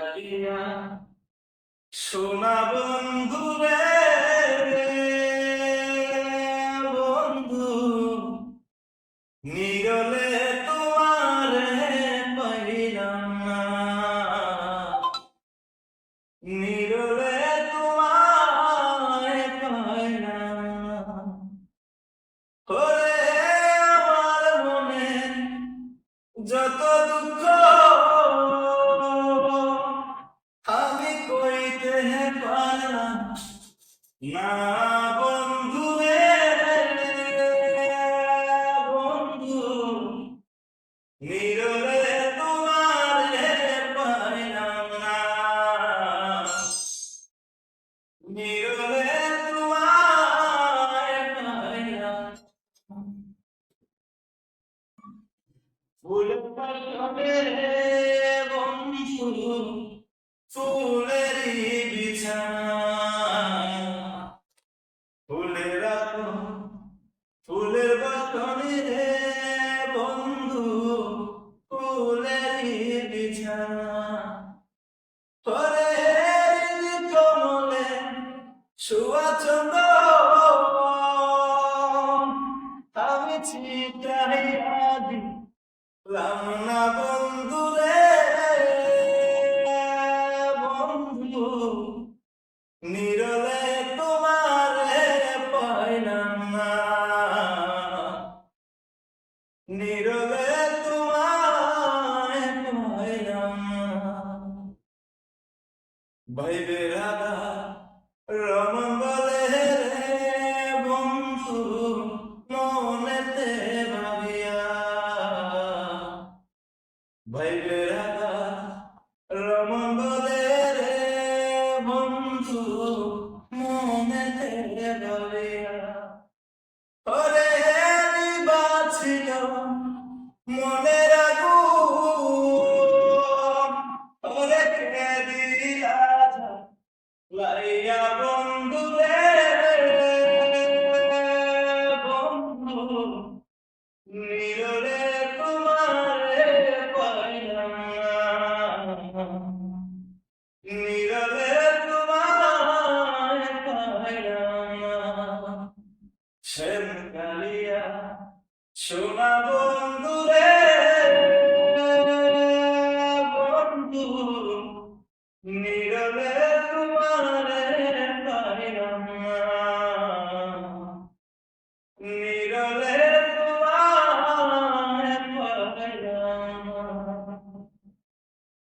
কালিয়া সোনা বন্ধু রে বন্ধু নিরলে তোমার পাইলাম না। নিরলে না বন্ধু বন্ধু নিরলে তোমারে পাইলাম না। নিরলে তোমায় পাইলাম ফুল বন্ধু ফুলেরই বিছানা। বিছানা পরে কমলে শুয়া চন্দন আমি ছিটাই আদি লামনা বন্ধু ভাইবে রাধা রম বলে রে বন্ধু, মনেতে ভাবিয়া। ভাইবে রাধা রম বলে রে বন্ধু, মনেতে ভাবিয়া। ওরে বাছিল মনে রাখু ওরে কে দিলা লাইয়া বন্ধু রে বন্ধু নিরলে তোমারে পাইলাম। নিরলে তোমায় পাইলাম। শ্যাম কালিয়া, সোনা বন্ধু রে বন্ধু